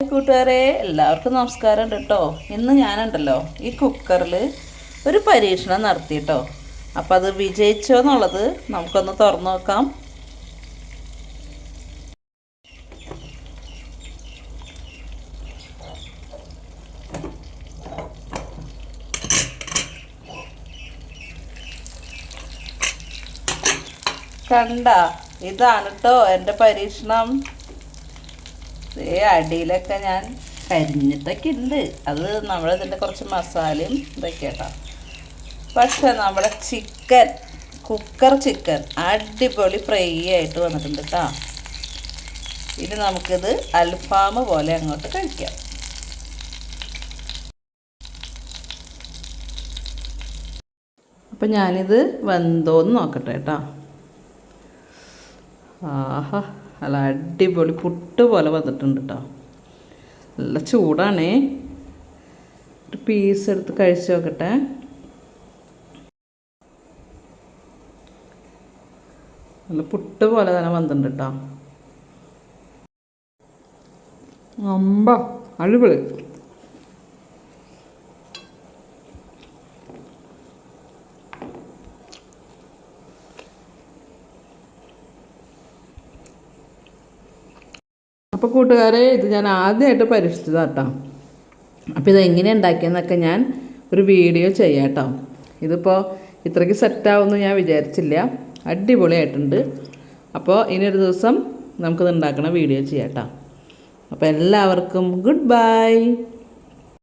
കൂട്ടുകാരെ എല്ലാവർക്കും നമസ്കാരം കേട്ടോ. ഇന്ന് ഞാനുണ്ടല്ലോ ഈ കുക്കറിൽ ഒരു പരീക്ഷണം നടത്തി കേട്ടോ അപ്പോൾ അത് വിജയിച്ചോ എന്നുള്ളത് നമുക്കൊന്ന് തുറന്നു നോക്കാം. കണ്ട ഇതാണ് കേട്ടോ എന്റെ പരീക്ഷണം. ദേ അടിയിലൊക്കെ ഞാൻ കരിഞ്ഞിട്ടൊക്കെ ഉണ്ട് അത് നമ്മളിതിന്റെ കുറച്ച് മസാലയും ഇതൊക്കെ കേട്ടോ പക്ഷെ നമ്മുടെ ചിക്കൻ കുക്കർ ചിക്കൻ അടിപൊളി ഫ്രൈ ആയിട്ട് വന്നിട്ടുണ്ട് കേട്ടോ ഇനി നമുക്കിത് അൽഫാം പോലെ അങ്ങോട്ട് കഴിക്കാം. അപ്പം ഞാനിത് വെന്തോന്ന് നോക്കട്ടെ കേട്ടോ ആഹാ. നല്ല അടിപൊളി പുട്ട് പോലെ വന്നിട്ടുണ്ട് കേട്ടോ നല്ല ചൂടാണേ. ഒരു പീസ് എടുത്ത് കഴിച്ച് നോക്കട്ടെ. നല്ല പുട്ട് പോലെ തന്നെ വന്നിട്ടുണ്ട് കേട്ടോ അമ്പ അടിപൊളി. അപ്പോൾ കൂട്ടുകാരെ ഇത് ഞാൻ ആദ്യമായിട്ട് പരീക്ഷിച്ചതാണ് കേട്ടോ അപ്പോൾ ഇത് എങ്ങനെ ഉണ്ടാക്കിയെന്നൊക്കെ ഞാൻ ഒരു വീഡിയോ ചെയ്യാം കേട്ടോ ഇതിപ്പോൾ ഇത്രയ്ക്ക് സെറ്റാവുമെന്ന് ഞാൻ വിചാരിച്ചില്ല. അടിപൊളിയായിട്ടുണ്ട്. അപ്പോൾ ഇനി ഒരു ദിവസം നമുക്കിത് ഉണ്ടാക്കണ വീഡിയോ ചെയ്യാം കേട്ടോ അപ്പോൾ എല്ലാവർക്കും ഗുഡ് ബൈ.